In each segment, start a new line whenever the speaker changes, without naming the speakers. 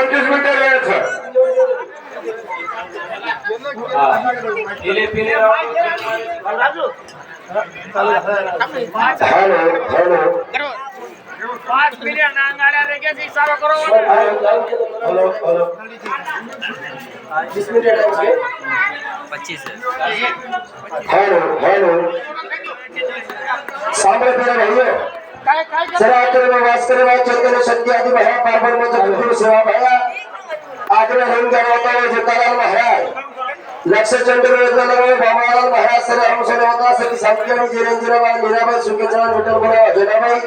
पंचवीस मिनिटं वेळेचं
पिले पिले राव.
Hello hello.
पाच मिलियन नांगाड्या रेग्याचा हिसाब करो.
Hello hello. वीस मिनिट टाइम घे
हॅलो हॅलो. सांबळे पेरा भाइयों
काय काय
चला करे वास करे भाई चंदन शक्ति आदि भया पार्वन में जगत सेवा भया आग्रह हम करवाता है जतालाल महाराज. लक्ष चंद्र बाबालाल महाराज सर होता सर मीराबाई सुकेचरण जनाबाई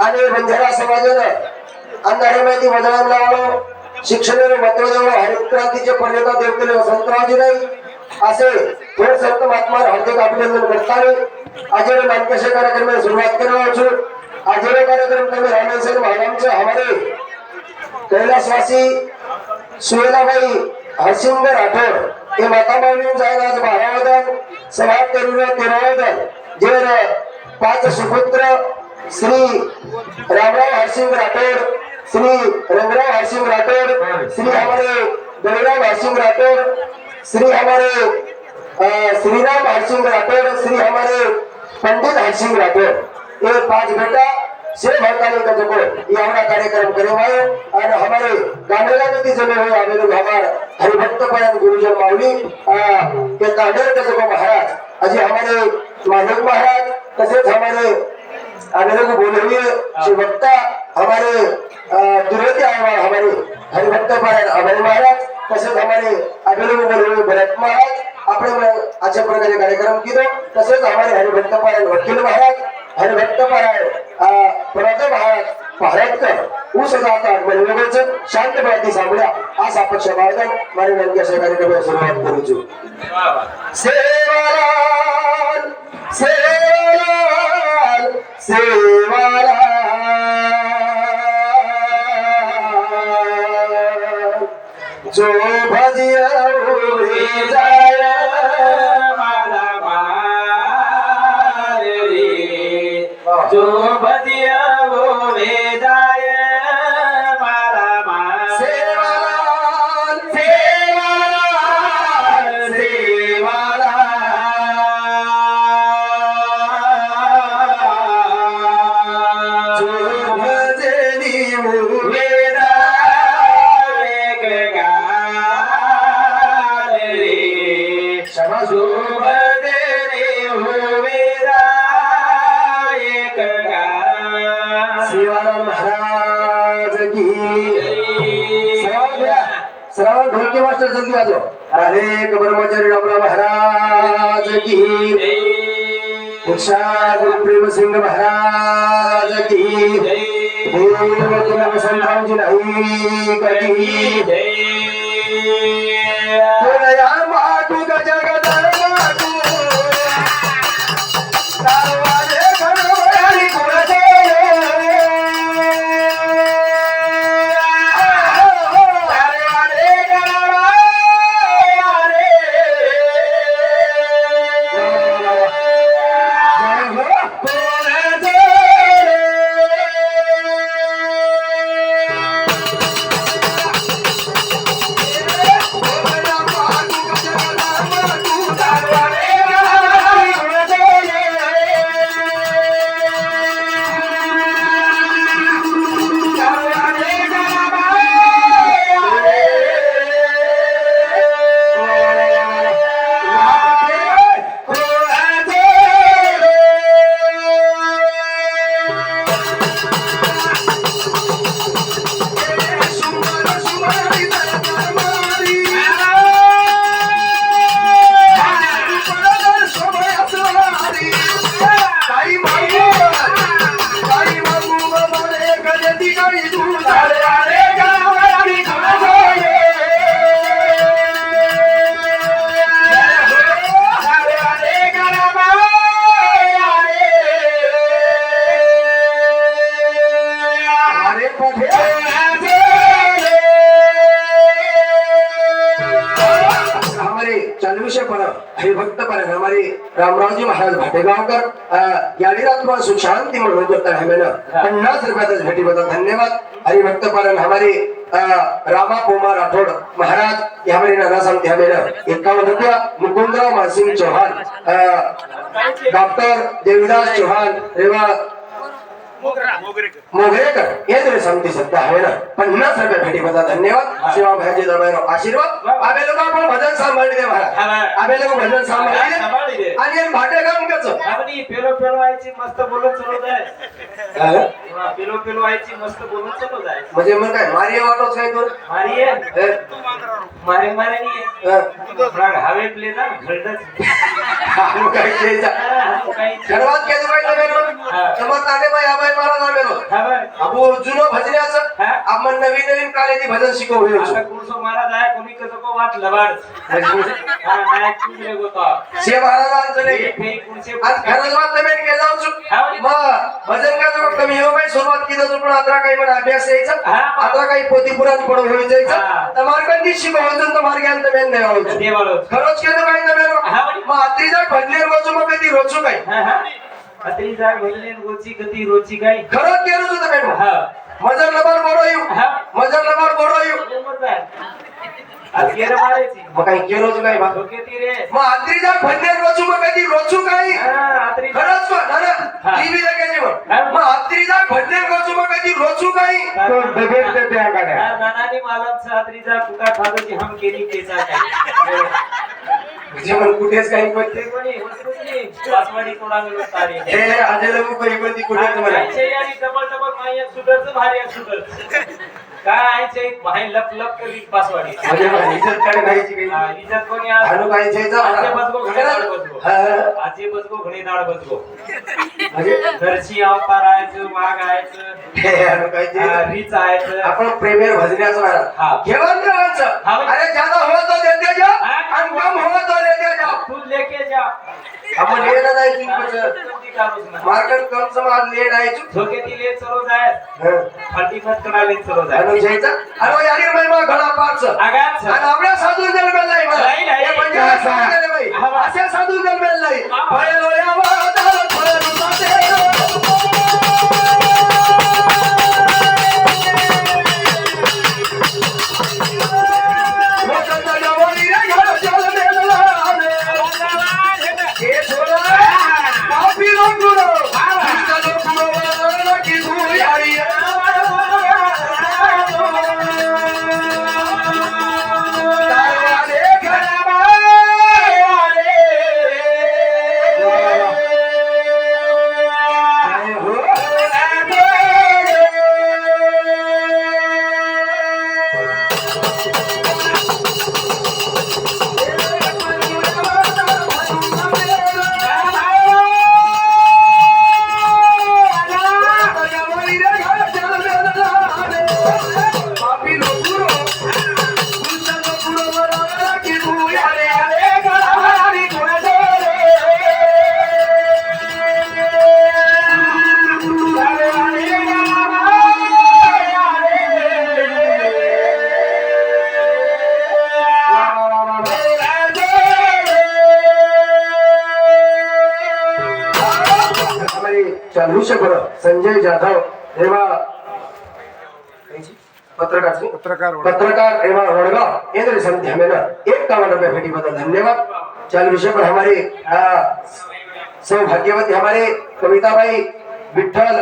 आणि बंजारा समाजानं लावलो. शिक्षणाने महत्त्व हरितक्रांतीचे पर्यटन देवतेले वसंतरावजी नाही. असे थोर संत महात्मा हार्दिक अभिनंदन करताना आज नामकेश कार्यक्रम में सुरुआत करना अधूरे कार्यक्रम कमी राहिले असेल मैडम से हमारे कैलाशवासी सुहेलाबाई हरसिंग राठोड हे माता मानून जायला आज बारावं दल समाप्त करून तेरावं दल जे पाच सुपुत्र श्री रामराव हरसिंग राठोड श्री रंगराव हरसिंग राठोड श्री हमारे गणराव हरसिंग राठोड श्री हमारे श्रीराम हरसिंग राठोड श्री हमारे पंडित हरसिंग राठोड. एक पांच घंटा सिर्फ हड़ताल का जो ये हमारा कार्यक्रम करे हुए और हमारे कांडेला नदी जमे हुए हमें लोग हमारे हरिभक्त पयान गुरुजन माउली के कांडेल के जो महाराज. अजय हमारे माधव महाराज तसे हमारे हमें लोग बोले हुए श्री वक्ता हमारे दुर्वती आयवान हमारे हरिभक्त पयान अभय महाराज. तसे हमारे अभी लोग बोले हुए भरत महाराज. अपने अच्छे प्रकार के कार्यक्रम કાર્યક્રમ तो તસેજ हमारे हरिभक्त પારાયણ वकील महाराज. आणि भक्तपराय प्रजा भावात भारतकर ऊस जातात. म्हणजे शांतपणाची सांगूया असा पक्ष बाळगण
मारे नेमक्या शेजारी डब्या सुरुवात करूचू
सेवालाल जो भजिया जाया ढोलकी मास्टर जल्दी वाजव अरे ब्रह्मचारी डोबरा महाराज की दीक्षा गुरुप्रेम सिंग महाराज की देव वसंतरावजी नाईक की पुनया महाराज भाटेगावकर याडीला तुम्हाला सुख शांती म्हणून करता है. मैंने पन्नास रुपयाचा भेटी बद्दल धन्यवाद. हरिभक्त पर हमारे रामा कुमार राठोड महाराज हमारे नाना सांगते हमें एकावन्न रुपया. मुकुंदराव मानसिंग चौहान डॉक्टर देविदास चौहान रेवा मोगरेकर हे सांगते सध्या आहे ना पन्नास रुपये भेटी बद्दल धन्यवाद. सेवा भयाजी दरबार आशीर्वाद. आबे लोक आपण भजन सांभाळले दे महाराज आबे लोक भजन सांभाळले. आणि भाटे काम कसं
आपली पेलो पेलो व्हायची मस्त बोलत चलत आहे हा, पेलो पेलो व्हायची मस्त बोलत चलत आहे
म्हणजे मग काय मारी वाटोच काय तू
मारी आहे.
हे?
मारे मारे.
हा.
हवे प्ले ना घरडच
आम्ही काय केलं?
काही
सर्वात केलं पाहिजे मेलो
हा.
समज नाटे बाई आबाई महाराज आमेलो
खबर
अबो जुनं भजन्याचं
हा.
आपण नवीन नवीन कालेची भजन शिकवू
आता महाराज आहे कोणी कसं को वाट लबाड हा गोता
शे महाराजांचं नाही आज खरंच बात नवीन केलं जाऊ भजन का जवळ कमी हो बाई सुरुवात केलं तर पण आता काही म्हणा अभ्यास यायचा. आता काही पोती पुराण पडू होईल. जायचं तर मार्गांनी शिकवतो तर मार्गांत मेन नाही
देवालो
खरंच केलं काही नवीन
हा.
मग आत्रीचा भजले रोजू मग कधी रोजू काय
अत्री जाग भजने रोची गती रोची काय
खरंच केलं तुझं काय मग?
हा
मजर लबाड बरो येऊ. मजर लबाड बरो येऊ.
आज गेलं मारायची.
मग काही बा?
ती रे.
मग आत्रीचा कधी रोजू काय
हा आत्री
खरंच पण ना?
हा.
बी लगायची मग. मग आत्रीचा रोजू मग कधी
नानाने हम केली केचा काय
म्हणजे मग कुठेच काही पण
ते कोणी कुठली पासवाडी कोणाला
हे कोणती कुठेच म्हणा
आणि डबल डबल माई एक भारी एक सुधर काय लप लप करी पासवाडी.
म्हणजे मग इज्जत काय नाहीची काही
हा, इज्जत कोणी आज
हाणू काय जायचं
आजे बसगो घणे दाड बसगो. आजे बसगो घणे दाड बसगो घरची अवतार आहेचं वाघ आहेचं
हे हाणू काय जायचं.
रीच आहेचं
आपण प्रेमेर भजण्याचं
हा.
घेऊन
हा.
अरे ज्यादा तो देते जा.
हा.
आणि कम हो तो देते जा.
तू लेके जा.
आपण हे ना जायची मार्केट कम समाज ले जायचं
झोके तिले चलो जाय
हा. जायचं आणि यारी महिमा घडा पाच.
आगाच.
आणि आपल्या साधू जन्मेल नाही.
नाही,
म्हणजे असं साधू जन्मेल नाही लोया फळे रुपाते. ¡Aventura! संजय जाधव हेमा पत्रकार
पत्रकार
पत्रकार एवं ये तो संध्या में ना एक कावन रुपए भेटी बदल धन्यवाद. चल विषय पर हमारे सौभाग्यवती हमारे कविता भाई विठ्ठल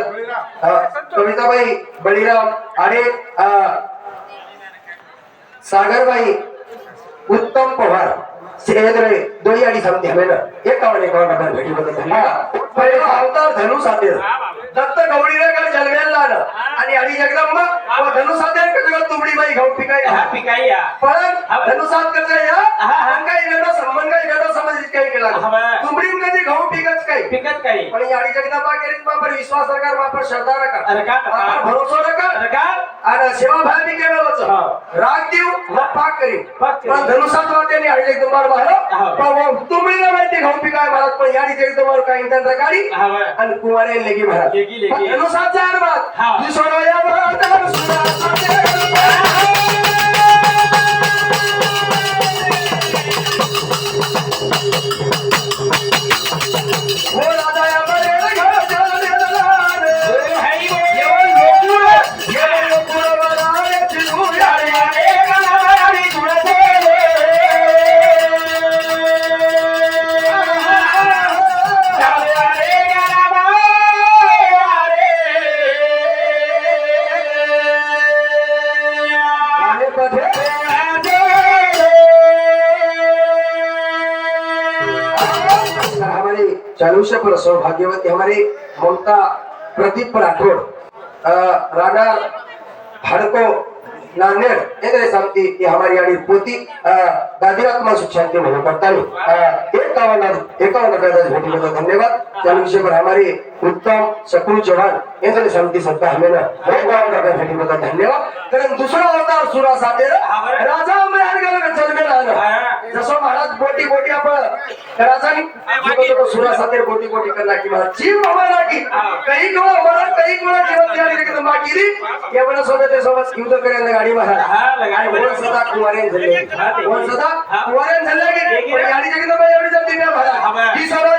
आ, कविता भाई बळीराम आणि आ, सागर भाई उत्तम पवार सेंद्रे दोई अडी संध्या में ना एक कावन रुपए भेटी बदल धन्यवाद. पहिले अवतार धनु साधे दत्त गौडीनगर जन्मेला आलं आणि अडी जगदंबा व धनु साधे जगत तुमडी बाई घाऊ पिकाई.
हा पिकाई या
पण धनुसात
हा, हा.
हा. काही गडा संबंध गडा समज काही केला. तुमडी कधी काही
पिकत काही
पण याडी जगदंबा केली बापर विश्वास सरकार बापर श्रद्धा रका. बापर भरोसा रका
रका
आणि सेवा भाव
हा.
राग देऊ पाक करी
पाक करी.
पण धनुसात वाट्याने याडी जगदंबार
हा.
बाहेर तुमडी माहिती घाऊ पिकाय मला पण याडी जगदंबार काही इंटर
बा.
आणि कुमारे लेगी महाराज. धनुसात जार बात
हा.
या ও রাজা আমার बात सुरा चालुष्य पर सौभाग्यवती हमारे ममता प्रदीप राठौड़ राणा हड़को ये हमारी पोती एकावन्न पैदा भेटी धन्यवाद. त्या विषय पर हमारे उत्तम सकूल चौहान एंद्रे शांति सत्ता हमें एकावन्न पैदा भेटी धन्यवाद. कारण दुसरा अवतार सुरा राजा गेला आलं. जसं महाराज बोटी बोटी आपण राजानी जो सुरा साथे बोटी बोटी करना की महाराज जीव हमारा की काही कोणा मरण काही कोणा जीवन बाकी दी. ते सोबत युद्ध करायला गाडी महाराज
हा, लगाडी
सदा कुवारेन झाले? वन सदा
हा.
कुवारेन झाले की. गाडी जगदंबा एवढी जमती ना महाराज. ही सेवा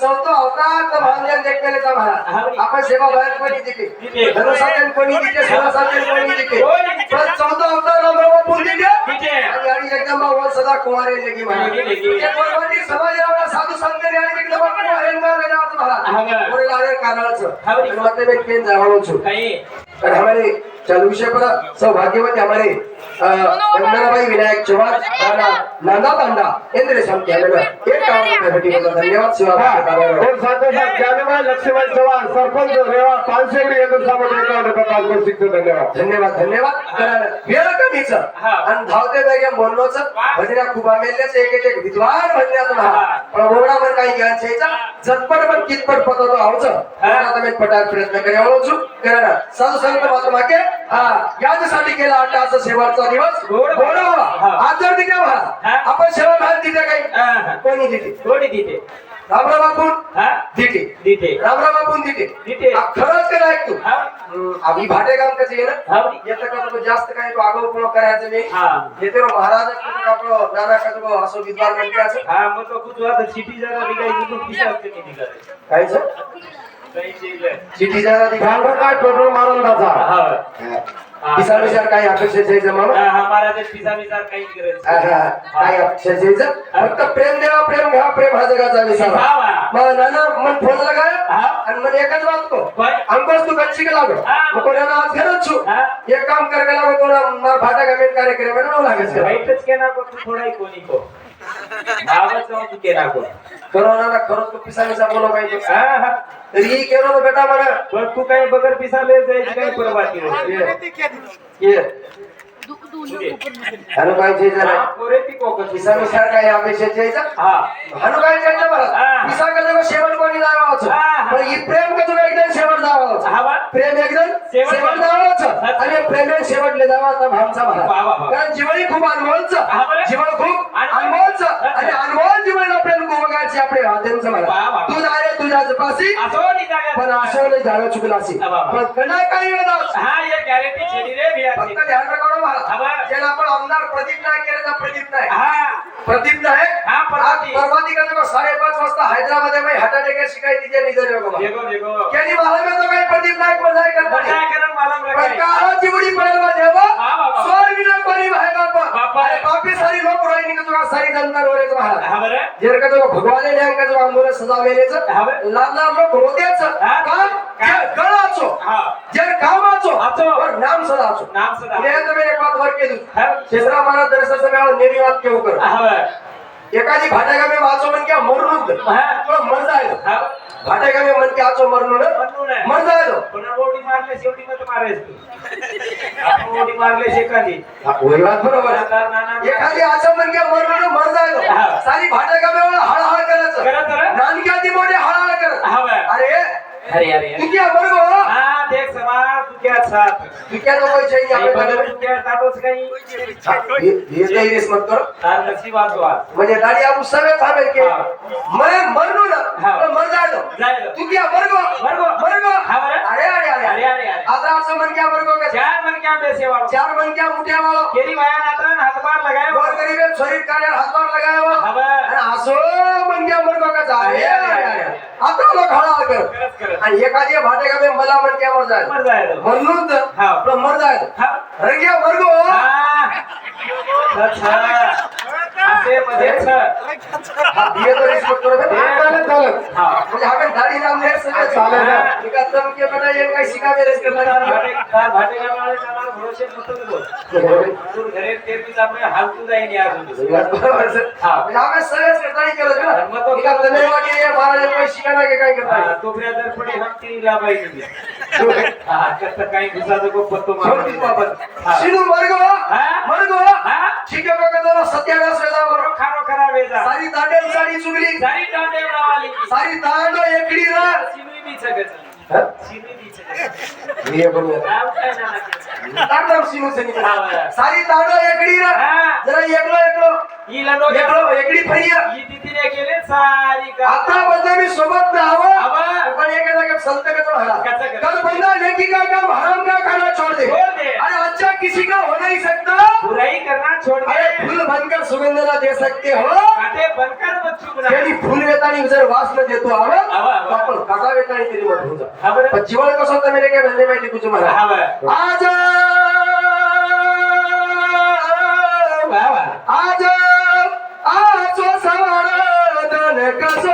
चौथा अवतार तर महाराजांनी देखलेचा
हा
महाराज. आपण सेवा भयान कोणी. दिली धनुसाधन कोणी दिले सुरासाधन कोणी दिले? पण चौथा अवतार रामराव
दिते.
आणि जगदंबा वन सदा कुमारेल लेगी महाराज. ते परवानी समाजाला साधू संत जगदंबा महाराज महाराज कानाचं. आणि
काही
और हमारे चालू विषय पर सौभाग्यवती हमारे अ, वंदनाबाई विनायक चौहान नांदा तांडा इंद्र एक काम करण्यासाठी बघा. धन्यवाद
और साथ ही साथ लक्ष्मण चव्हाण सरपंच रेवा गोष्टीचं धन्यवाद.
धन्यवाद धन्यवाद. कारण वेळ कमीच. आणि धावते बेगे बोललोच
वा.
भजन्या खूप आमेल्याच एक एक एक विद्वान. महा ओवढा पण काही ज्ञान छेचा झटपट पण कितपट पत तो आवच आता मी पटार प्रयत्न करावं छु कारण संत महात्मा के हा याच्यासाठी केला आटाचा शेवटचा दिवस. आज जर आपण सेवा भाग तिथे काही. कोणी तिथे
थोडी दिते?
रामराव बापून तिथे
दिते.
रामराव बापून तिथे. आ, खरंच करा ऐक तू
हा.
हम्म, आम्ही भाटे काम कसं येतं का तुला जास्त काही तू आगाऊ करायचं नाही.
हा.
येते महाराज आपलं नाना का असं विद्वान म्हणते असं
हा मग तो कुठं सिटी जरा निघायची काही शिकलंय.
चिठी जरा
गांडा काय टोटल मारून दाचा
हा. हा.
विचार विचार काही अपेक्षा द्यायचं मामा
हा, हा, महाराज पिसा बिसा काही
हा, हा,
करायचं
काही अपेक्षा द्यायचं? फक्त प्रेम देवा प्रेम घ्या प्रेम हा जगाचा विचार.
हा, हा.
मग नाना मन फोन लगाय
हा.
आणि मन एकच वागतो
होय.
अंकोस तू कच्ची का लागो. मग कोणाला आज घरच छू. एक काम कर का लागो कोणा मार फाटा गमेन कार्यक्रम आहे ना लागेल
वाईटच के नाको तू थोडाही कोणी को आवाज जाऊन तू के नाको
करोना खरंच तू पिसा पिसा बोलो पाहिजे
हा हा.
तरी केलं तर बेटा मला.
पण तू काही बगर पिसा ले जायची काही परवाती होती
ये. हनु काय द्यायचं
हा,
नाही
पोरे ती कोकत
पिसा काय अपेक्षा द्यायचं
हा.
हनु काय द्यायचं
हा.
बरं पिसा का जगा शेवट कोणी
हा, हा.
पण ही प्रेम का तुला एकदम शेवट
हा बा.
प्रेम एकदम
शेवट.
आणि प्रेम शेवटले महाराज
वा.
कारण जीवनी खूप
हा,
अनुभवचं. जीवन खूप
अनुभव.
अनुभवचं आणि अनुभव जीवन प्रेम गोवगाची आपले
वा,
मला. तू जाय तुझ्या जपासी.
असो नी जागा.
पण असं नाही जागा चुकला असे
वा, वा.
पण कणा काही वेळा
हा ये गॅरंटी छेडी रे बिया
फक्त ध्यान राखा
हा,
मला
बरं.
ज्याला आपण आमदार प्रदीप नाईक केलं तर प्रदीप नाईक
हा
प्रदीप नाईक
हा.
परवा दिवशी साडेपाच वाजता हैदराबाद हार्ट अटॅक शिकाय तिथे निधन त्यांनी मला में तो काही प्रदीप नाईक मजाय करता
मालूम
उडी पडेल
हा, बाबा.
स्वर विना कोणी आहे बापा
बापी
सारी लोक रोहिणी का तुला सारी जनता रोरेच महाराज
हा बरं
जर का जो भगवाने न्यांका जो आंबोला सजावलेलेच
हा बरं.
लाल लाल लोक होतेच
हा.
काम? गळाचो
हा.
जर कामाचो. और नाम सदाचो.
नाम सदा.
पुढे तुम्ही एक बात वर केली.
हा.
शेषराव महाराज दर्शनाचा मेळावा नेहमी वाद केव कर
हा बरं.
एखादी भाट्यागामे वाचो म्हण किंवा मरणूच
हा.
तुला मर जायलो.
हा.
भाट्यागामे म्हण की आचो मरणून.
म्हणू नये.
मर जायलो.
पण ओढी मारले शेवटी मत मारायच. तू आपण ओढी मारले शेकाली
होय वाद बरोबर. एखादी आचो म्हण किंवा मरणून मर जायलो. सारी भाट्यागामे हळहळ करायचं.
करत रहा.
नानक्याची मोठे हळहळ करत
हा.
अरे
अरे अरे
क्या बरोबर
हा? साथ
तू क्या चाहिए
काही
मत करो.
तार आज
गाड़ी आप उस समय था मेरे के। मैं मर लूं ना। तो मर दो
दो।
तू क्या मर गो
मर गो।
मर गो
हाँ, बरं।
अरे अरे अरे.
अरे, अरे, अरे.
आता आपसे मन क्या मर गो का
चार मन क्या बेसे वालो
चार मन क्या मुठिया वालो
वाया नातन हातभार लगायो
गोर गरीब है, शरीर काढे हातभार लगाया हो
हवं.
आणि असो मन क्या मर गो का अरे अरे अरे. आता लोक हळा कर आणि एखादी भाटे का बे मला जाए
दो
म्हणून
हाँ.
मर जाए
हा.
अरे क्या मर गो
हा. छ, छ. असे मध्ये छ.
दिये तो रेस मत करो बे.
हे.
चालेल चालेल
हा.
म्हणजे नाम नाही सगळं
चालेल ना.
एका चमके बेटा एक काही करणार
भाटे जाणार भरोसे बोल घरे आपले जाईन या अजून
बरोबर सर.
हा.
म्हणजे सगळंच
तो-
महाराज शिकायला की काय
हा, तो पुढे तीन हा काही दिवसाचं गो पत्तो
छोटी
मार
बाबत शिनू मर्ग
हा?
मर्ग
हा
ठीक आहे बघा जरा सत्यानाश वेळा बरोबर
खारो खरा वेजा
सारी तांडेल साडी चुगली
सारी नावाली
सारी तांड एकडी रार
बी सगळं बी सगळं बरं.
सारी तांड एकडी रार. जरा एकलो एकलो.
हिला नो
एकलो एकडी फरिया
ही तिने केले सारी का
आता बंदा मी सोबत ना आवा. पण एक जागा संत का तो हरा.
कच्चा कर.
कल बंदा लेकी का काम हराम का खाना छोड़ दे। अरे अच्छा किसी का
बुराई करना छोड़
अरे
दे
फूल बनकर सुगंधना दे सकते हो।
काटे बनकर मत चुकना
त्यांनी फुल वेतानी जर वास न देतो आवा,
आवा.
आपण काटा वेतानी तरी मत होऊन जा. पण जीवन कसं होतं मेरे काय म्हणले माहिती तुझं मला. आज आज आज सवार दन कसो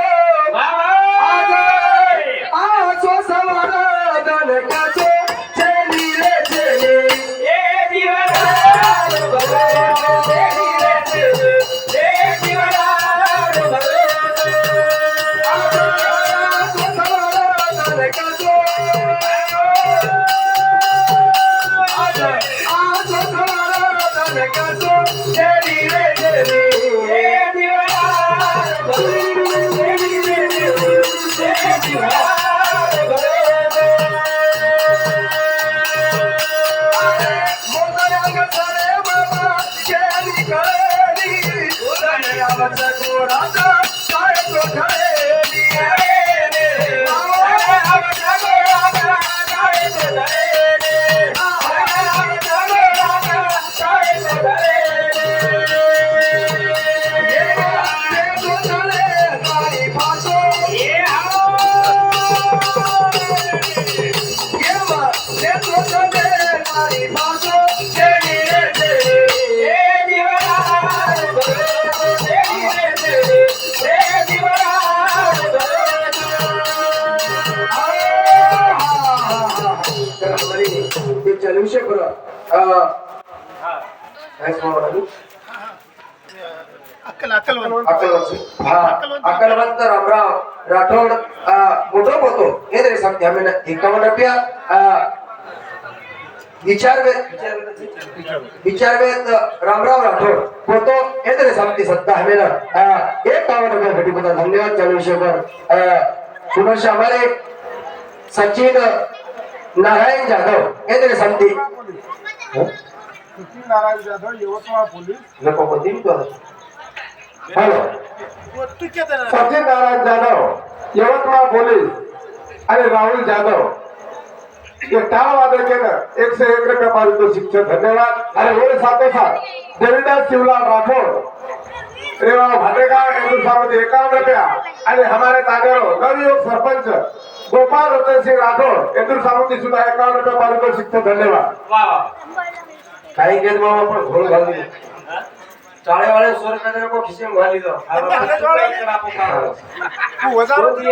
दन अकलवंत रामराव राठोड मोठं होतो हे तरी सांगते. आम्ही एकावन्न रुपया विचारवेद रामराव राठोड. होतो हे तरी सांगते सत्ता ना एक कावन्न रुपया भेटी होता धन्यवाद चंद्रशेखर पुनश हमारे सचिन नारायण जाधव हे तरी सांगते.
सचिन नारायण जाधव यवतमाळ पोलीस.
नको कोणती हॅलो
सचिन नारायण जाधव यवतमाळ पोलीस आणि राहुल जाधव. टाळ वादन केलं. एकशे एक रुपया पारितोषिक धन्यवाद. आणि वर साथोसाथ देवीदास शिवलाल राठोड. रेवा भाटेगाव हिंदुस्थानमध्ये एकावन्न रुपया. आणि हमारे तागेरो नवयुवक सरपंच गोपाल रतन सिंह राठोड. हिंदुस्थानमध्ये सुद्धा एकावन्न रुपया पारितोषिक धन्यवाद.
काही घेत मग आपण घोळ घालली चाळे वाले सौ रुपए
तेरे को किसी मंगा ली दो
अब
तीन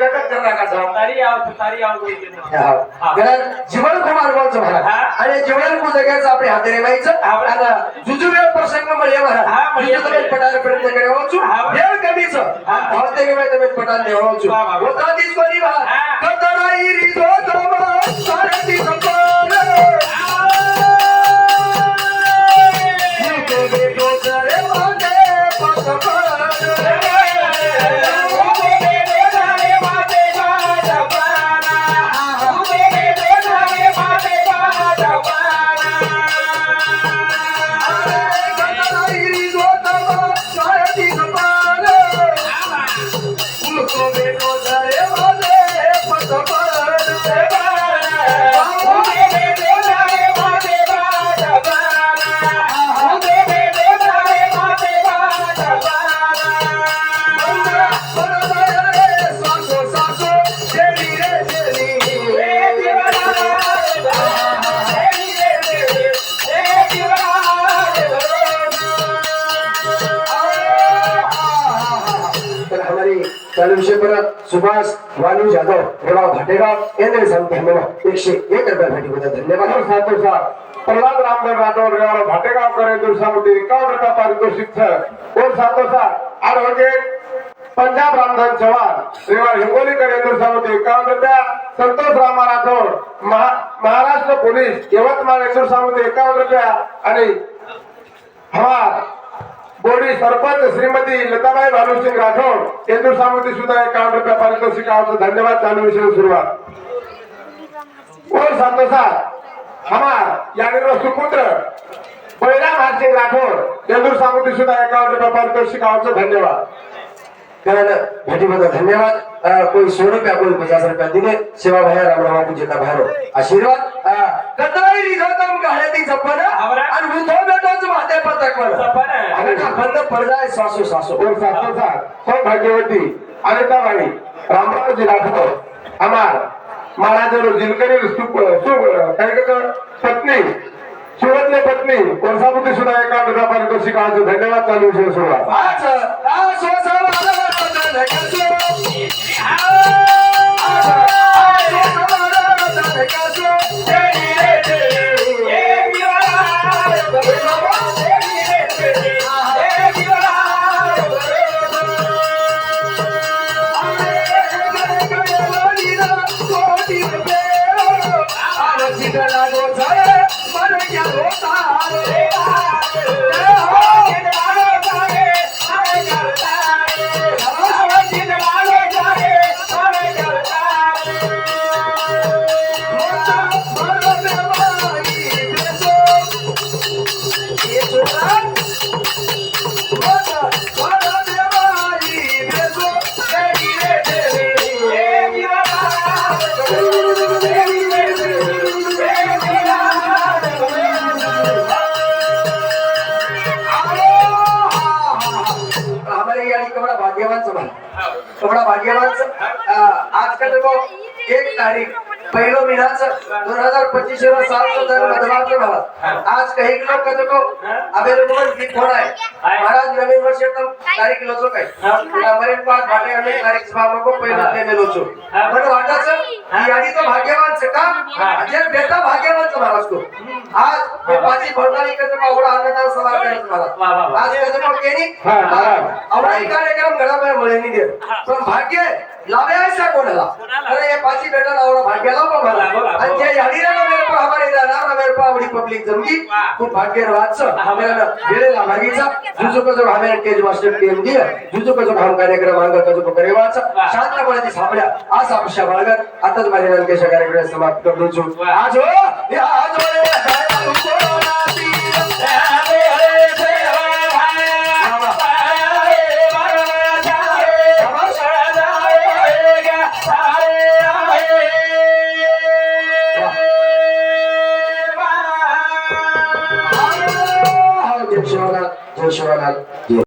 का साहब
तारी आओ तारी हो कोई मेरा
जीवन कुमार बोलतो
मला
आणि जीवन को छ आपले हाते रेवायचं आणि जुजुबे प्रसंग
मळे मला म्हणजे
तुम्ही पटार प्रयत्न
करे
होचू वेळ कमीच भावते गेवे तुम्ही पटार देवळोचू होता ती Okay. सुभाष वाणी जाधव प्रभाव घाटेगाव यांनी सांगते धन्यवाद. एकशे एक रुपया भेटी भेटीबद्दल धन्यवाद.
म्हणून सांगतो प्रल्हाद रामदेव राठोड रेवाला भाटेगावकर या दिवसामध्ये एकावन्न रुपया पारितोषिक सर कोण सांगतो सर ऍडव्होकेट पंजाब रामधन चव्हाण. रेवा हिंगोलीकर या दिवसामध्ये एकावन्न रुपया संतोष रामा राठोड. महाराष्ट्र पोलीस यवतमाळ या दिवसामध्ये एकावन्न रुपया आणि हमार बोडी सरपंच श्रीमती लताबाई भालुसिंग राठोड या सामंती सुद्धा एकावन्न रुपया पारितोषिकाचं धन्यवाद चालू विषय सुरुवात और संतोषा हमार याने सुपुत्र बैराम हरसिंग राठोड यंदूर सामंती सुद्धा एकावन्न रुपया पारितोषिकाचं धन्यवाद.
कारण भेटीबद्दल धन्यवाद. कोई सौ रुपया कोई पचास रुपया दिले सेवा भैया रामराव बापू जी का भारो आशीर्वाद? कताई रिझोतम जपन. आणि उठो बेटोच माते पतक
जपन.
आणि का बंद पडजाय सासू सासू।
और संतोषा सौभाग्यवती अनिताबाई रामरावजी राठोड हमार महाराज जिलकरी सुप सुप काय कहतं, पत्नी। सुवतले पत्नी। सुद्धा एकावन्न रुपया पारितोषिकाचं धन्यवाद चालू विषय सुरुवात
आज एक तारीख पहिलो महिनाचं दोन हजार पंचवीस सालचं दर मतदानाचं झालं आज काही लोक का देखो अवेलेबल गीत होणार आहे? महाराज नवीन वर्ष तारीख लोचो काय? बरे पाच भाटे आम्ही तारीख सभा मग पहिलं नेमे लोचो. पण वाटाचं यादी तो भाग्यवान का? जे बेटा भाग्यवान महाराज को आज पाची भरणारी कसं आवडा अन्नदान सभा करायचं. मला आज कसं केली. आवडाही कार्यक्रम मिळेल दे पण भाग्य सा कोणाला? अरे हे पाची बेटा आवडा भाग्याला पण
बोला.
आणि जे याडीला ना मेरे को हमारे दादा ना मेरे को आवडी पब्लिक जमगी खूप भाग्य राहत आपल्याला वेळेला भागीचा जुजू कसं हमें केज मास्टर टीम दिया. जुजू भाम कार्यक्रम अंग कसं करेवाचा शांतपणे सापड्या. आज आपल्या बाळगत आताच माझ्या नंकेशा कार्यक्रम समाप्त करतो. छु. आज हो. हे. आज हो. जय